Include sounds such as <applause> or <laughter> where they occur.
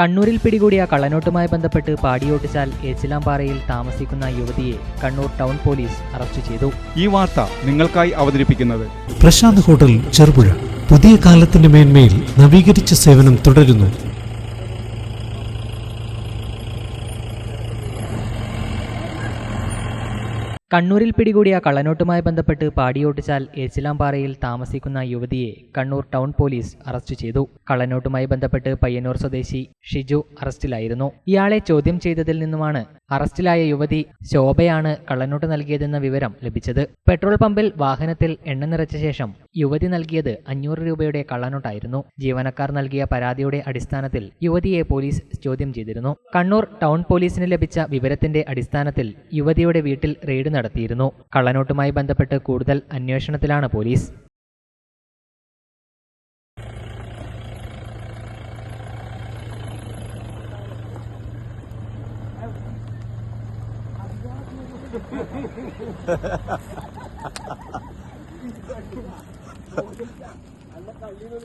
കണ്ണൂരിൽ പിടികൂടിയ കള്ളനോട്ടുമായി ബന്ധപ്പെട്ട് പാടിയോട്ടിച്ചാൽ ഏച്ചിലാംപാറയിൽ താമസിക്കുന്ന യുവതിയെ കണ്ണൂർ ടൗൺ പോലീസ് അറസ്റ്റ് ചെയ്തു. ഈ വാർത്ത നിങ്ങൾക്കായി അവതരിപ്പിക്കുന്നത് പ്രശാന്ത് ഹോട്ടൽ ചെറുപുഴ. പുതിയ കാലത്തിന്റെ മേന്മയിൽ നവീകരിച്ച സേവനം തുടരുന്നു. കണ്ണൂരിൽ പിടികൂടിയ കള്ളനോട്ടുമായി ബന്ധപ്പെട്ട് പാടിയോട്ടിച്ചാൽ ഏച്ചിലാംപാറയിൽ താമസിക്കുന്ന യുവതിയെ കണ്ണൂർ ടൗൺ പോലീസ് അറസ്റ്റ് ചെയ്തു. കള്ളനോട്ടുമായി ബന്ധപ്പെട്ട് പയ്യന്നൂർ സ്വദേശി ഷിജു അറസ്റ്റിലായിരുന്നു. ഇയാളെ ചോദ്യം ചെയ്തതിൽ നിന്നുമാണ് അറസ്റ്റിലായ യുവതി ശോഭയാണ് കള്ളനോട്ട് നൽകിയതെന്ന വിവരം ലഭിച്ചത്. പെട്രോൾ പമ്പിൽ വാഹനത്തിൽ എണ്ണ നിറച്ച ശേഷം യുവതി നൽകിയത് അഞ്ഞൂറ് രൂപയുടെ കള്ളനോട്ടായിരുന്നു. ജീവനക്കാർ നൽകിയ പരാതിയുടെ അടിസ്ഥാനത്തിൽ യുവതിയെ പോലീസ് ചോദ്യം ചെയ്തിരുന്നു. കണ്ണൂർ ടൗൺ പോലീസിന് ലഭിച്ച വിവരത്തിന്റെ അടിസ്ഥാനത്തിൽ യുവതിയുടെ വീട്ടിൽ റെയ്ഡ് നടത്തിയിരുന്നു. കള്ളനോട്ടുമായി ബന്ധപ്പെട്ട് കൂടുതൽ അന്വേഷണത്തിലാണ് പോലീസ്. <laughs> അല്ല കല്ലിന്